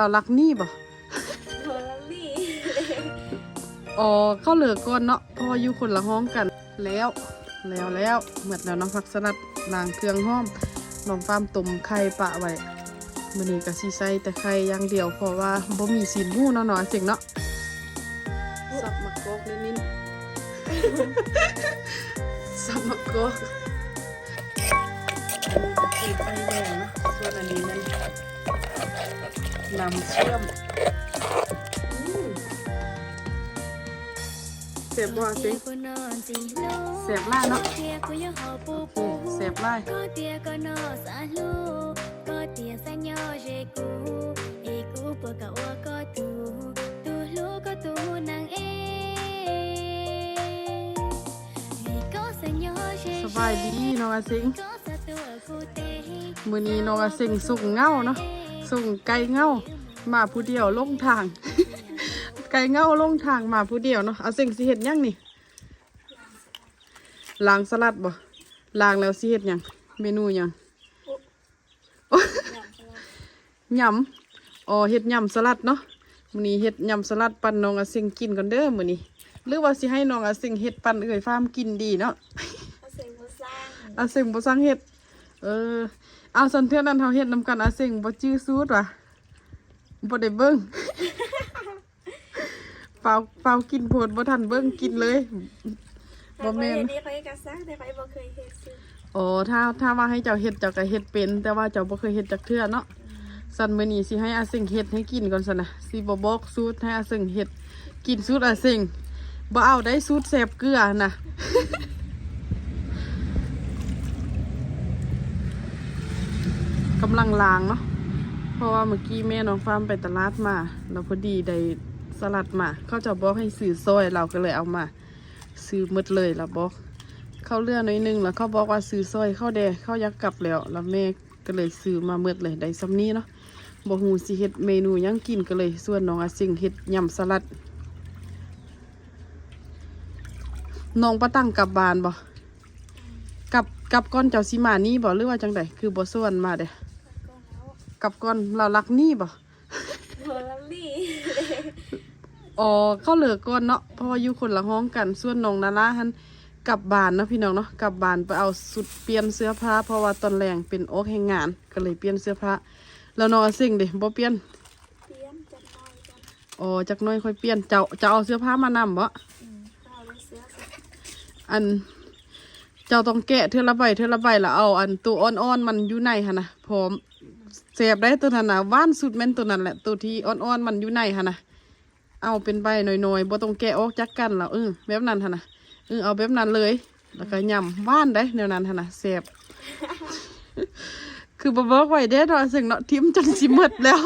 เรารักนี่บ่โฮลลี่อ๋อเข้าเหลือก่อนเนาะเพออยู่คนละห้องกันแล้ว แล้วแล้วเหมือนแล้วน้องผักสลัดล้างเครื่องห้อมน้องฟาร์มต้มไข่ปะไว้มื้อนี้ก็สิใส่แต่ไข่อย่างเดียวเพราะว่าบ่มีสีนหมูเนาะเนาะเสิงเนาะสับมะกอกนิดๆสับมะกอกอันนี้ก็คือไฟแดงเนาะส่วนอันนี้นั่น น้ำเชื่อมอืมเสียบบ่สิ เสียบล่าเนาะเสียบไล่ ก็เตียก็นอสาลูก็เตียสัญญาเจกูเอกูปะกะวะก็ตูตูลูก็ตูนางเอมีก็สัญญาเจ สบายดีน้องอาสิง ก็สะตัวกูเต มื้อนี้น้องอาสิงส่งเงาเนาะ ส่งไก่เง่ามาผู้เดียวลงทาง ไก่เง่าลงทางมาผู้เดียวเนาะเอาสิ่งสิเฮ็ดยังนี่ล้างสลัดบ่ล้างแล้วสิเฮ็ดยังเมนูยังยำอ๋อเฮ็ดยำสลัดเนาะมื้อนี้เฮ็ดยำสลัดปั่นน้องอาสิงกินก่อนเด้อมื้อนี้หรือว่าสิให้น้องอาสิงเฮ็ดปั่นเอ้ยฟาร์มกินดีเนาะอาสียงบ่สร้างอาเซ็งบ่สั่งเฮ็ดเออ เอาสันเทื่อนั้นเฮาเฮ็ดนำกันอาเซ็งบ่จื้อสูตรว่ะบ่ได้เบิ่งเปล่าเปล่ากินโพดบ่ทันเบิ่งกินเลยบ่แม่นนี่เขาก็สร้างแต่เขาบ่เคยเฮ็ดซื้ออ๋อถ้าถ้าว่าให้เจ้าเฮ็ดเจ้าก็เฮ็ดเป็น แต่ว่าเจ้าบ่เคยเฮ็ดจักเทื่อเนาะสันมื้อนี้สิให้อาเซ็งเฮ็ดให้กินก่อนซั่นน่ะสิบ่บอกสูตรให้อาเซ็งเฮ็ดกินสูตรอาเซ็งบ่เอาได้สูตรแซ่บเกลือน่ะ กำลังลางเนาะเพราะว่าเมื่อกี้แม่น้องฟาร์มไปตลาดมาแล้วพอดีได้สลัดมา เขาจะบอกให้ซื้อซอยเราก็เลยเอามา ซื้อมดเลยแล้วบอก เขาเลือกน่อยนึงแล้วเขาบอกว่าซื้อซอยเข้าแดเขายากกลับแล้ว แล้วแม่ก็เลยซื้อมาหมดเลยได้ซ้ำนี้เนาะบ่ฮู้สิเฮ็ดเมนูยังกินก็เลยส่วนน้องอาซิงเฮ็ดยำสลัดน้องประตั้งกลับบ้านบ่กลับกลับก่อนเจ้าสิมานี่บ่หรือว่าจังไดคือบ่ส่วนมาเด้ ก็แล้วกลับก่อนเรารักนี่บ่โฮลลี่อ๋อเข้าเหลือก่อนเนาะเพราะว่าอยู่คนละห้องกันส่วนน้องนาราหันกลับบ้านเนาะพี่น้องเนาะกลับบ้านไปเอาสุดเปลี่ยนเสื้อผ้าเพราะว่าตอนแรงเป็นโอกแห่งงานก็เลยเปลี่ยนเสื้อผ้าแล้วน้องอาสิ่งเด้บ่เปลี่ยนเตรียมจัดน้อยกันอ๋อจักหน้อยค่อยเปลี่ยนเจ้าจะเอาเสื้อผ้ามานำบ่อืมเอาเลยเสื้อสิอัน เจ้าต้องแกะเทื่อละใบเทื่อละใบแล้วเอา อันตัวอ่อนๆมันอยู่ในหั่นนะพร้อมเสียบได้ตัวนั้นนะว่านสุดแม่นตัวนั้นแหละตัวที่อ่อนๆมันอยู่ในหั่นะเอาเป็นใบหน่อยๆบ่ต้องแกะออกจากกันแล้วเออแบบนั้นหั่นะเออเอาแบบนั้นเลย แล้วก็ยำว่านได้แนวนั้นหั่นะเสียบคือบ่บอกไว้เด้เนาะซึ่งเนาะทิมจนสิหมดแล้ว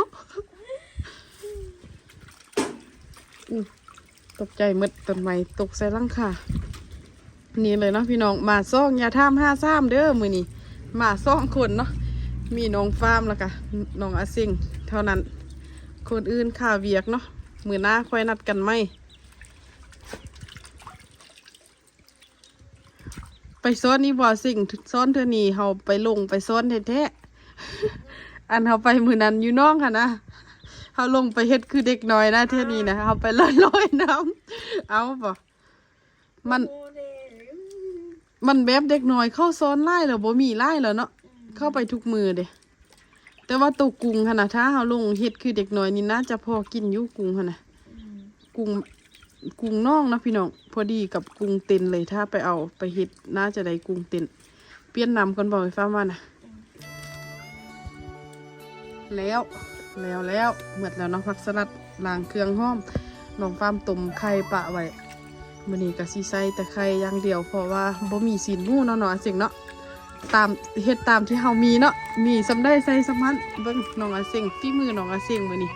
ตกใจหมดต้นไม้ตกใส่ลังคานี่เลยเนาะพี่น้องมาซ่องอยาท่ามห้าซ้ำเด้อมือนี่มาซ่องคนเนาะ มีน้องฟาร์มแล้วก็น้องอาซิงเท่านั้น คนอื่นข่าวเวียกเนาะมือหน้าค่อยนัดกันไหมไปซ้อนนี่บ่สิงซ้อนเธอนี่เฮาไปลงไปซ้อนแท้ๆอันเฮาไปมือนั้นอยู่น้องค่ะนะเฮาลงไปเฮ็ดคือเด็กน้อยนะเท่านี้นะเฮาไปลอยลอยๆน้ำเอาบ่มันโมเดลมันแบบเด็กน้อยเข้าซ้อนไล่แล้วบ่มีไล่แล้วเนาะ เข้าไปทุกมือเด้แต่ว่าตัวกุ้งหั่นน่ะถ้าเฮาลงเฮ็ดคือเด็กน้อยนี่น่าจะพอกินอยู่กุ้งหั่นน่ะกุ้งกุ้งน่องนะพี่น้องพอดีกับกุ้งเต็นเลยถ้าไปเอาไปเฮ็ดน่าจะได้กุ้งเต็นเปลี่ยนนำก่อนบอกไฟฟ้ามาน่ะแล้วแล้วแล้วเหมือดแล้วเนาะผักสลัดล้างเครื่องห้อมน้องฟาร์มต้มไข่ปะไว้มื้อนี้ก็สิใส่แต่ไข่อย่างเดียวเพราะว่าบ่มีสีนหมูเนาะเนาะอสิงเนาะ ตามเฮ็ดตามที่เฮามีเนาะมีสำได้ใส่สมันเบิ่งน้องอาเซิงฝีมือน้องอาเซิงมื้อนี้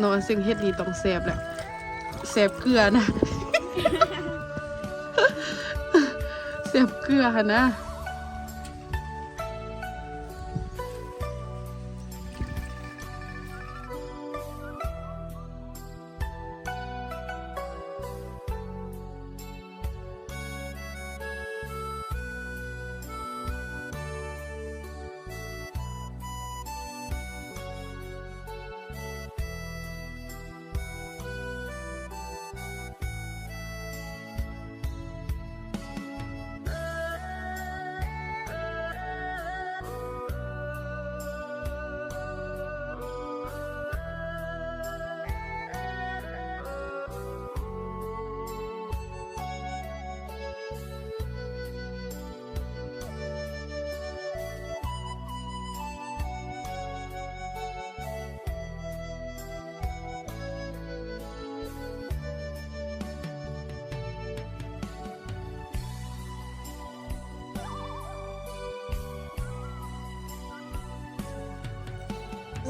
น้องอาเซิงเฮ็ดดีต้องแซ่บแหละแซ่บเกลือนะแซ่บเกลือหั่นนะ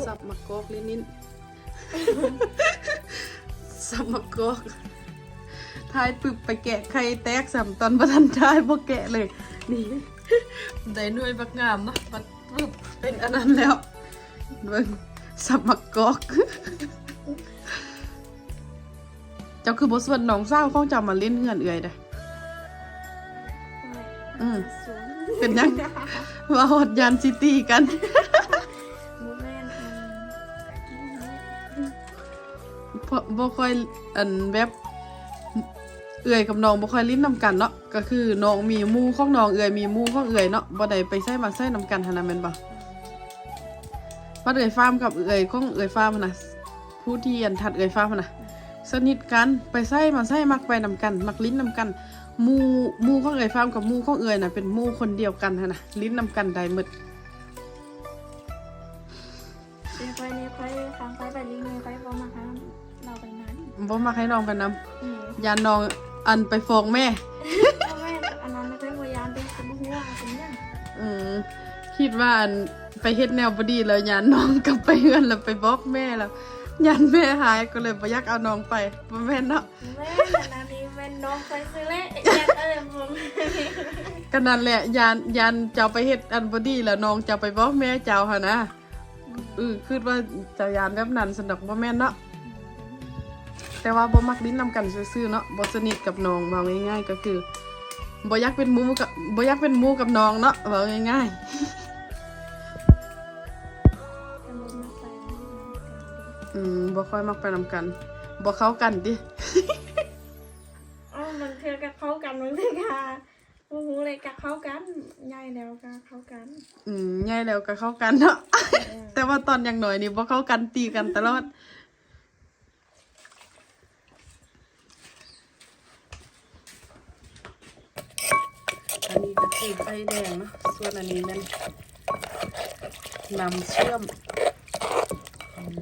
สับมะกอกลินินสับมะกอกทายปึบไปแกะไข่แตกสามตอนประทันทายบ่แกะเลย นี่ได้หน่วยบักงามเนาะปัดปึบเป็นอันนั้นแล้วเบิ่งสับมะกอก เจ้าคือบ่ส่วนน้องสาวของเจ้ามาเล่นเฮือนเอื่อยเด้ออืมสูงเป็นยังว่าฮอดยานซิตี้กัน บ่ค่อยอันแบบเอื่อยกับน้องบ่ค่อยลิ้นนำกันเนาะก็คือน้องมีหมู่ของน้องเอื่อยมีหมู่ของเอื่อยเนาะบ่ได้ไปใส่มาใส่นำกันหั่นน่ะแม่นบ่มาเอื่อยฟาร์มกับเอื่อยของเอื่อยฟาร์มน่ะผู้ที่อันทัดเอื่อยฟาร์มน่ะสนิทกันไปใส่มาใส่มักไปนำกัน มักลิ้นนำกันหมู่หมู่ของเอื่อยฟาร์มกับหมู่ของเอื่อยน่ะเป็นหมู่คนเดียวกันหั่นน่ะลิ้นนำกันได้หมดเป็นไฟนี่ไฟฟังไฟแบบนี้เลยไฟพอมาครับ เราไปนั้นบ่มักให้น้องไปนำอืมยานน้องอันไปฟ้องแม่มูแมนอันนั้นไม่ใช่พยายามเป็นสมุนไพรเป็นยังอืมคิดว่าอันไปเฮ็ดแนวบดีแล้วยานน้องกลับไปเฮือนแล้วไปบอกแม่แล้วยานแม่หายก็เลยบ่อยากเอาน้องไปบ่แม่นเนาะแม่อันนั้นนี่แม่น้องไฟซื้อเละอยากอะไรผมก็นั่นแหละยานยานเจ้าไปเฮ็ดอันบดีแล้วน้องเจ้าไปบอกแม่เจ้าหั่นนะเออคิดว่าเจ้ายานแบบนั้นสนดอกบ่แม่นเนาะ แต่ว่าบ่มักลิ้นนำกันซื่อๆเนาะบ่สนิทกับน้องเว้าง่าย ๆ ก็คือบ่อยากเป็นหมู่กับบ่อยากเป็นหมู่กับน้องเนาะเว้าง่ายๆ อืมบ่ค่อยมักไปนำกันบ่เข้ากันดิอ๋อมันเทือกับเข้ากันมันเทือกับโอ้โหเลยกับเข้ากันใหญ่แล้วกับเข้ากัน อืมใหญ่แล้วก็เข้ากันเนาะแต่ว่าตอนยังหน่อยนี่บ่เข้ากันตีกันตลอด อันนี้ก็คือไฟแดงเนาะส่วนอันนี้มันนำเชื่อมอืม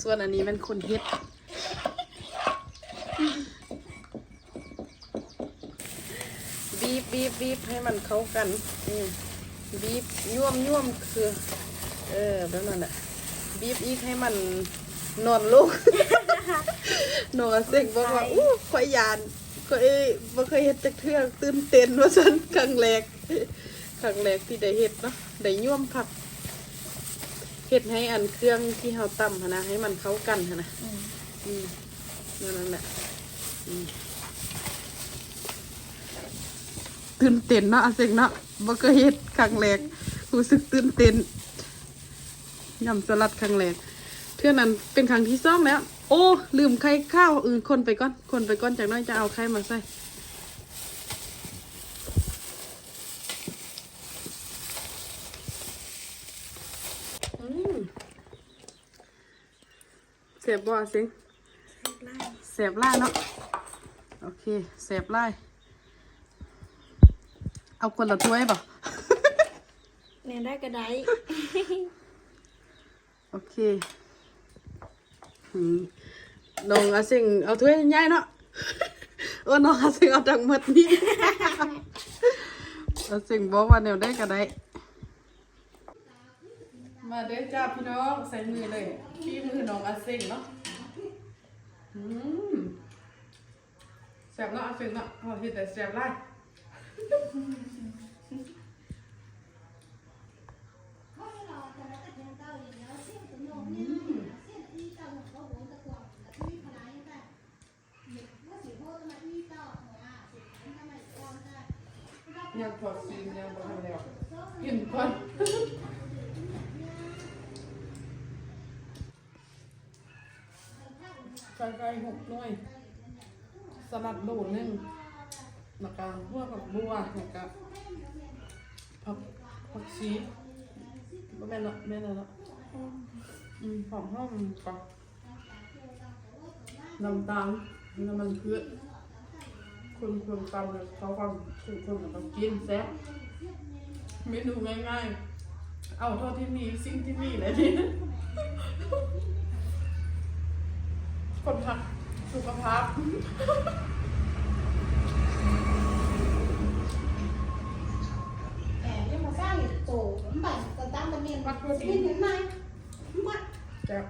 ส่วนอันนี้มันคนเฮ็ดบีบบีบบีบให้มันเข้ากันอืมบีบย่วมย่วมคือ เออแบบนั้นแหละบีบอีกให้มันนอนลงนอนเซ็งบอกว่าอู้ข่อยยาน ข่อยบ่เคยเฮ็ดจักเทื่อตื่นเต้นว่าซั่นครั้งแรกครั้งแรกที่ได้เฮ็ดเนาะได้ย่วมผักเฮ็ดให้อันเครื่องที่เฮาตำหั่นนะให้มันเข้ากันหั่นนะอืมอืมนั่นแหละอืมตื่นเต้นเนาะอาเซงเนาะบ่เคยเฮ็ดครั้งแรกรู้สึกตื่นเต้นยำสลัดครั้งแรกเทื่อนั้นเป็นครั้งที่สองแล้ว โอ้ ลืมไข่ข้าวอื่นคนไปก่อน คนไปก่อนจากน้อยจะเอาไข่มาใส่อืมเสียบบ่อาเซงไล่เสียบไล่เนาะ โอเค เสียบไล่ เอาคนละถ้วยป่ะเนี่ยได้กระไดโอเคอืม น้องอาสิงเอาถ้วยใหญ่เนาะเออน้องอาสิงเอาดังหมดนี่อาสิงบอกว่าแนวได้ก็ได้มาเด้อจ้าพี่น้องใส่มือเลยพี่มือน้องอาสิงเนาะอืมแซ่บเนาะอาสิงเนาะพอเห็นแต่แซ่บไล่ ยังพอซีนยังบ่ทำแล้วกินก่อนไก่ไก่หกหน่วยสลัดโดดหนึ่งแล้วก็พวกกับบัวแล้วก็ผักผักชีบ่แม่นเนาะแม่นแล้วเนาะอืมหอมหอมก่อนน้ำตาลน้ำมันพืช คนคนตำเนี่ยเขาความคนคนกับต้องกินแซ่บเมนูง่ายๆ เอาเท่าที่มีสิ่งที่มีเลยนี่คนทักสุขภาพแหมยังมาสร้าง tổ lắm bà tao tao tao miền bắt rồi miền đến mai không bắt จ้ะ